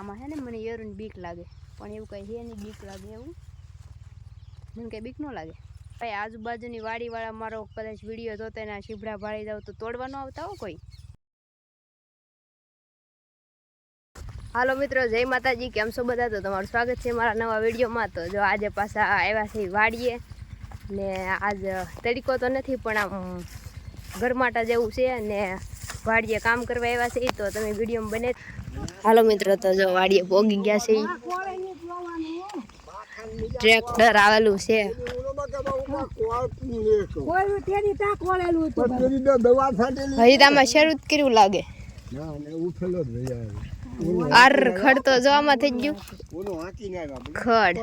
આમાં હે ને મને યરુની બીક લાગે. પણ એવું કંઈ છે નહીં, બીક લાગે એવું. મને કંઈ બીક ન લાગે. ભાઈ, આજુબાજુની વાડીવાળા મારો કદાચ વીડિયો જોતા એના શીભડા ભાળી જાવ તો તોડવાનો આવતા હો કોઈ. હાલો મિત્રો, જય માતાજી. કેમ છો બધા? તો તમારું સ્વાગત છે મારા નવા વિડીયોમાં. તો જો આજે પાછા આવ્યા છે વાડીએ. ને આજ તડકો તો નથી, પણ આમ ગરમાટા જેવું છે. ને વાડીએ કામ કરવા આવ્યા છે તો તમે વિડીયોમાં બને હાલો મિત્રો, તો જો વાડીએ ભોગી ગયા છે. ટ્રેક્ટર આવેલું છે. હરિતામાં શરૂ કર્યું લાગે. આર ખડ તો જોવામાં થઈ ગયું. ખડ.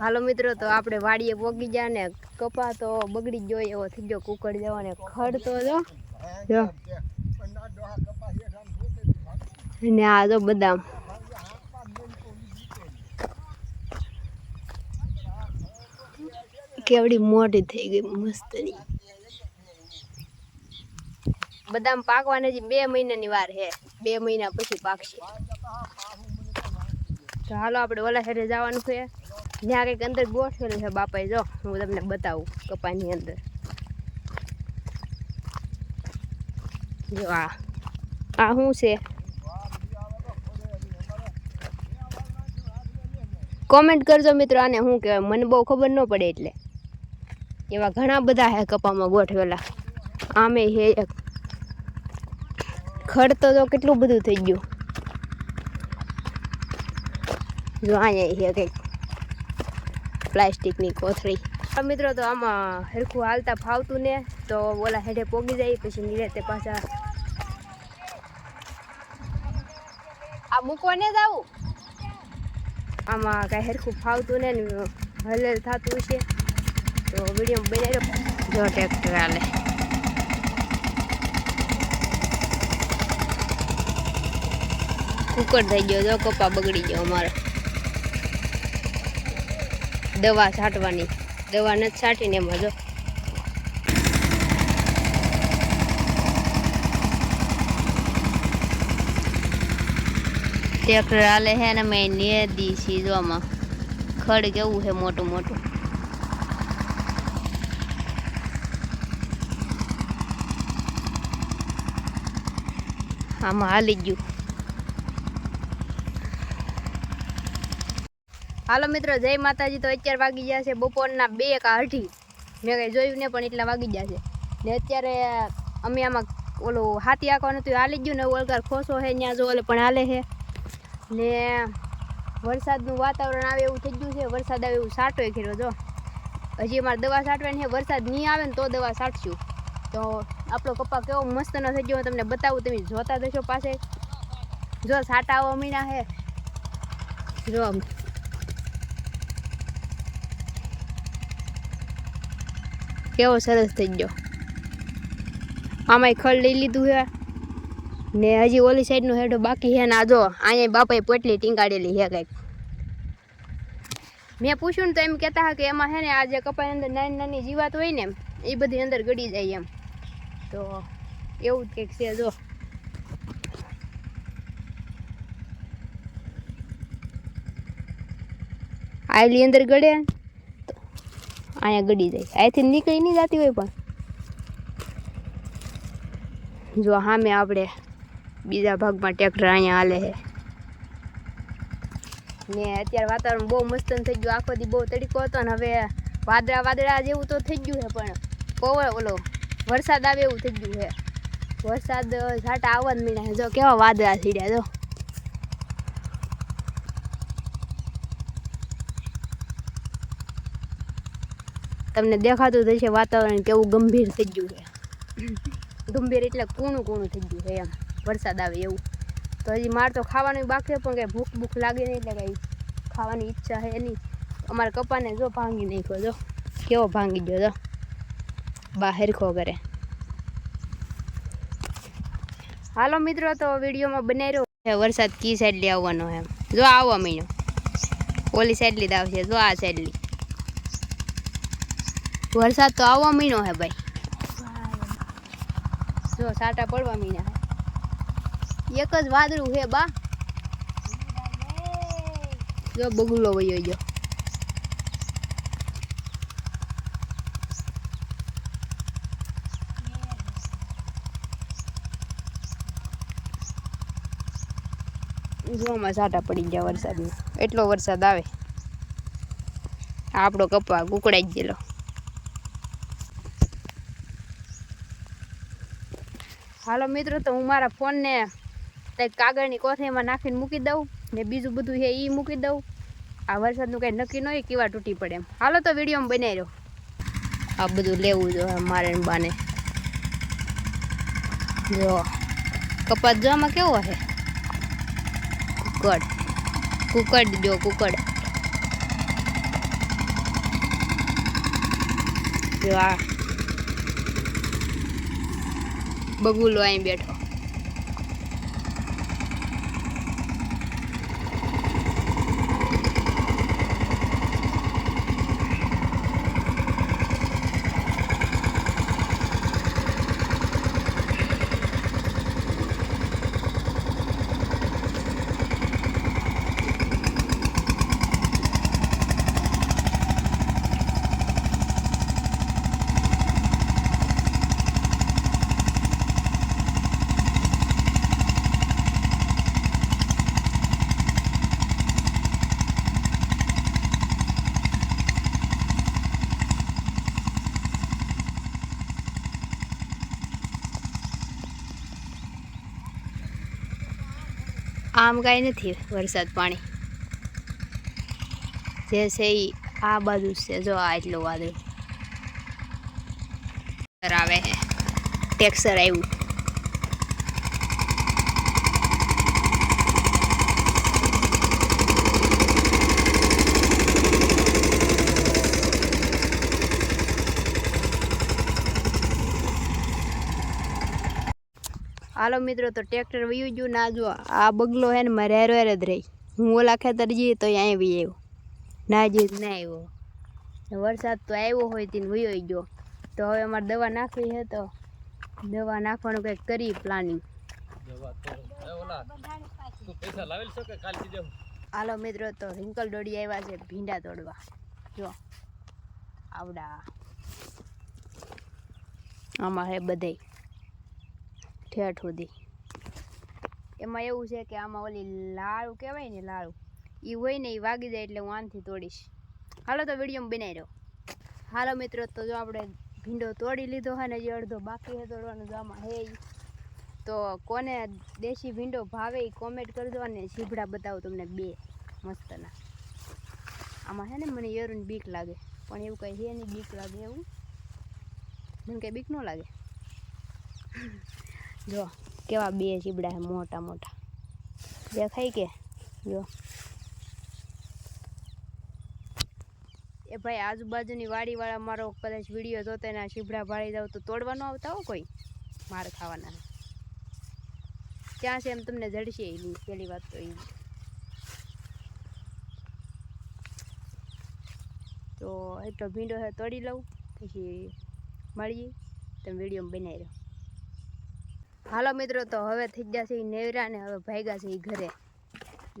હાલો મિત્રો, તો આપણે વાડીએ પોગી ગયા ને કપા તો બગડી ગયો, એવો થઈ ગયો, કુકડ જવાને ખડ તો જો. જો. ને આ જો બદામ. કેવડી મોટી થઈ ગઈ, મસ્તની. બદામ પાકવાને હજી બે મહિનાની વાર છે બે મહિના પછી પાકશે. તો હાલો આપણે ઓલા સાઈડે જવાનું છે. ત્યાં કંઈક અંદર ગોઠવેલું છે બાપાએ, જો, હું તમને બતાવું કપાની અંદર. જો આ આ શું છે? કોમેન્ટ કરજો મિત્રો, આને શું કહેવાય? મને બહુ ખબર ન પડે એટલે. એવા ઘણા બધા હે કપામાં ગોઠવેલા. આમે હે એક. ખડ તો કેટલું બધું થઈ ગયું. જો અહીંયા છે કંઈક. પ્લાસ્ટિકની કોથળી. મિત્રો તો આમાં હરખું હાલતા ફાવતું ને. તો ઓલા હેઠે પોગી જાય પછી નિરાતે પાછા આ મૂકવાને જ આવું? આમાં કાંઈ હરખું ફાવતું ને હલેલ થતું છે તો વીડિયો બનાવ્યો. જો ટ્રેક્ટર આલે કુકર થઈ ગયો જો કપા બગડી ગયો અમારો. દવા છાંટવાની. દવા નથી છાંટીને એમાં જો ટ્રેક્ટર હાલે છે ને મેં નેદી સીધવામાં ખડ કેવું છે મોટું મોટું. આમાં હાલી ગયું. હાલો મિત્રો, જય માતાજી. તો અત્યારે વાગી ગયા છે બપોરના બે કા અઢી. મેં કંઈ જોયું ને પણ એટલા વાગી ગયા છે. ને અત્યારે અમે આમાં ઓલું હાથી આખવાનું હતું હાલી ગયું ને ઓલગાર ખોસો છે ત્યાં જો ઓલે પણ હાલે છે ને વરસાદનું વાતાવરણ આવે એવું થઈ ગયું છે. વરસાદ આવે એવું સાટો કર્યો, જો. હજી અમારે દવા છાંટવાની છે. વરસાદ નહીં આવે ને તો દવા સાટશું. તો આપણો કપા કેવો મસ્ત ન થઈ ગયો. હું તમને બતાવું, તમે જોતા જશો પાસે જો, સાટા આવા મીણા છે. જો. કેવો સરસ થઈ ગયો. આમાંય ખડ લઈ લીધું છે. ને હજી ઓલી સાઈડનું હેડો બાકી હે ને જો, અહીંયા બાપાએ પોટલી ટીંગાડેલી હે કંઈક. મેં પૂછ્યું ને તો એમ કહેતા હતા કે એમાં હે ને આ જે કપાઈ અંદર નાની નાની જીવાત હોય ને એ બધી અંદર ગળી જાય એમ. તો એવું જ કંઈક છે જો. આયલી અંદર ગળે અહીંયા ગળી જાય. અહીંથી નીકળી નહીં જતી હોય પણ. જો સામે આપણે બીજા ભાગમાં ટ્રેક્ટર અહીંયા હાલે છે. ને અત્યારે વાતાવરણ બહુ મસ્ત થઈ ગયું. આખો દી બહુ તડકો હતો ને હવે વાદળા વાદળા જેવું તો થઈ ગયું છે, પણ પવન ઓલો વરસાદ આવે એવું થઈ ગયું છે. વરસાદ ઝાટા આવવા જ મળ્યા જો કેવા વાદળા છીડ્યા જો. તમને દેખાતું થશે વાતાવરણ કેવું ગંભીર થઈ ગયું છે. ગંભીર એટલે કૂણું કૂણું થઈ ગયું છે એમ. વરસાદ આવે એવું. તો હજી મારે તો ખાવાનું બાકી પણ કંઈ ભૂખ ભૂખ લાગે નહીં એટલે કંઈ ખાવાની ઈચ્છા છે નહીં. અમારા કપાને જો ભાંગી નાખ્યો, જો. કેવો ભાંગી ગયો, જો. બહાર હરખો કરે. હાલો મિત્રો, તો વિડીયોમાં બનાવ્યો છે, વરસાદ કી સાઈડલી આવવાનો એમ. જો આવવા મહિનો ઓલી સાઈડલી જ આવશે, જો આ સાઈડલી. વરસાદ તો આવવા મહિનો હે ભાઈ. જો સાટા પડવા હે એક જ વાદળું હે બા. જો બગુલો વયો ગયો. જોમાં સાટા પડી ગયા વરસાદમાં. એટલો વરસાદ આવે. આપણો કપા કુકડાઈ જ ગયેલો. હાલો મિત્રો, તો હું મારા ફોનને કંઈક કાગળની કોથળીમાં નાખીને મૂકી દઉં ને બીજું બધું છે એ મૂકી દઉં. આ વરસાદનું કંઈ નક્કી ન હોય કેવા તૂટી પડે એમ. હાલો તો વિડીયોમાં બનાવી રહ્યો. આ બધું લેવું જો મારે બાને. જો, કપાસ જો આમાં કેવો છે? કુકડ. કુકડ જો કુકડ. જો આ. બગુલો અહીં બેઠો. આમ કાંઈ નથી વરસાદ પાણી. જે છે એ આ બાજુ છે, જો આ એટલું વાદળું. આવે ટેક્સર આવ્યું. હાલો મિત્રો, તો ટ્રેક્ટર વયું ગયું ના જો, આ બગલો હે ને મારે હેર હેર જ રહી. હું ઓલા ખેતર જઈએ તો અહીંયા આવી આવ્યો. ના જઈએ ના આવ્યો. વરસાદ તો આવ્યો હોય તેને વયો ગયો. તો હવે અમારે દવા નાખવી છે તો દવા નાખવાનું કંઈક કરી પ્લાનિંગ હાલો મિત્રો, તો રિંકલ દોડી આવ્યા છે ભીંડા તોડવા જો, આવડા. આમાં હે બધે ઠેઠ સુધી. એમાં એવું છે કે આમાં ઓલી લાળું કહેવાય ને લાળું એ હોય ને એ વાગી જાય એટલે હું આનથી તોડીશ. હાલો તો વિડીયોમાં બનાવી રહ્યો. હાલો મિત્રો, તો જો આપણે ભીંડો તોડી લીધો હોય ને જે અડધો બાકી હે તોડવાનો જો આમાં હે. તો કોને દેશી ભીંડો ભાવે એ કોમેન્ટ કરજો અને ઝીબડા બતાવું તમને બે મસ્તના. આમાં હે ને મને યરુની બીક લાગે, પણ એવું કંઈ હે નહીં, બીક લાગે એવું. મને કંઈ બીક ન લાગે. જો, કેવા બે ચીબડા છે, મોટા મોટા. દેખાય કે? જો. એ ભાઈ, આજુબાજુની વાડીવાળા મારો કદાચ વીડિયો જોતો એના ચીબડા ભાળી જાવ તો તોડવાનો આવતા હો કોઈ? માર ખાવાના ક્યાં છે એમ તમને જડશે એ પહેલી વાત તો એ તો એટલો ભીંડો છે, તોડી લઉં, પછી મળીએ, તમે વિડીયોમાં બનાવી રહ્યો હાલો મિત્રો, તો હવે થઈ ગયા છે નેવરા ને હવે ભાગ્યા છે એ ઘરે.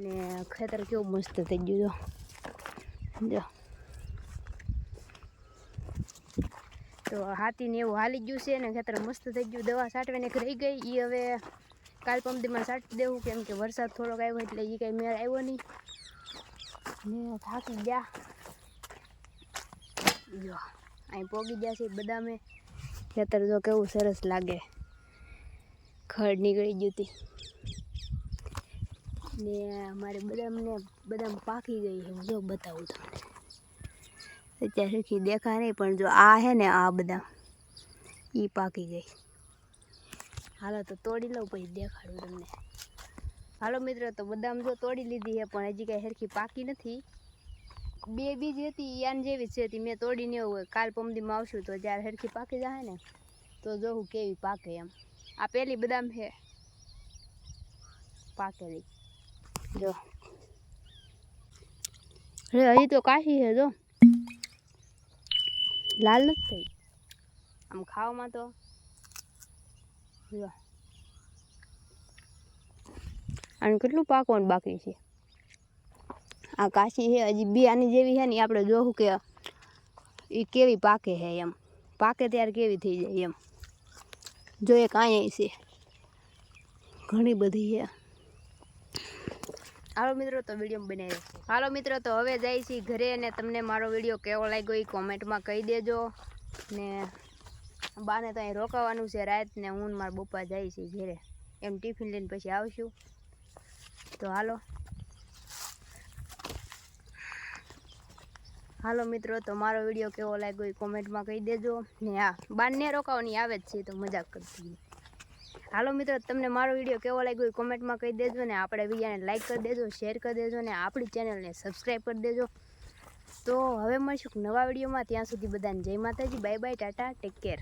ને ખેતર કેવું મસ્ત થઈ ગયું જો. તો હાથીને એવું હાલી ગયું છે ને ખેતર મસ્ત થઈ ગયું. દવા સાટવીને રહી ગઈ. એ હવે કાલ પમદીમાં છાંટી દેવું, કેમ કે વરસાદ થોડોક આવ્યો એટલે એ કાંઈ મેળ આવ્યો નહીં. ને થાકી ગયા. જો, અહીં પોગી ગયા છે બદામે. ખેતર જો કેવું સરસ લાગે. ખડ નીકળી ગઈ હતી ને અમારે બદામને બદામ પાકી ગઈ છે. હું જો બતાવું તમને. અત્યારે સરખી દેખાય નહીં, પણ જો આ છે ને આ બદામ એ પાકી ગઈ. હાલો તો તોડી લઉં પછી દેખાડું તમને. હાલો મિત્રો, તો બદામ જો તોડી લીધી છે, પણ હજી કાંઈ સરખી પાકી નથી. બે બીજી હતી યાન જેવી જ હતી. મેં તોડીને એવું કાલ પમદીમાં આવશું તો જ્યારે સરખી પાકી જાય ને, તો જોઉં કેવી પાકે એમ. આ પેલી બદામ છે. પાકેલી. જો. હજી તો કાશી છે, જો. લાલ નથી થઈ. આમ ખાવામાં તો. જો. અને કેટલું પાકવાનું બાકી છે? આ કાશી છે, હજી બે આની જેવી છે ને આપણે જોવું કે એ કેવી પાકે છે એમ. પાકે ત્યારે કેવી થઈ જાય એમ. જો એક અહીંયા છે. ઘણી બધી છે. હાલો મિત્રો, તો વીડિયો બનાવ્યો હાલો મિત્રો, તો હવે જાય છે ઘરે અને તમને મારો વીડિયો કેવો લાગ્યો એ કોમેન્ટમાં કહી દેજો. ને બાને તો અહીં રોકાવાનું છે રાત ને હું મારા બપા જાય છે ઘરે. એમ ટિફિન લઈને પછી આવશું. તો હાલો. હાલો મિત્રો, તો મારો વીડિયો કેવો લાગ્યો એ કોમેન્ટમાં કહી દેજો. ને હા બારને રોકાવાની આવે જ છે, તો મજાક કરતી હાલો મિત્રો, તમને મારો વીડિયો કેવો લાગ્યો એ કોમેન્ટમાં કહી દેજો ને આપણે વિડીયાને લાઈક કરી દેજો શેર કરી દેજો ને આપણી ચેનલને સબસ્ક્રાઈબ કરી દેજો. તો હવે મળીશું નવા વિડીયોમાં. ત્યાં સુધી બધાને જય માતાજી bye bye tata take care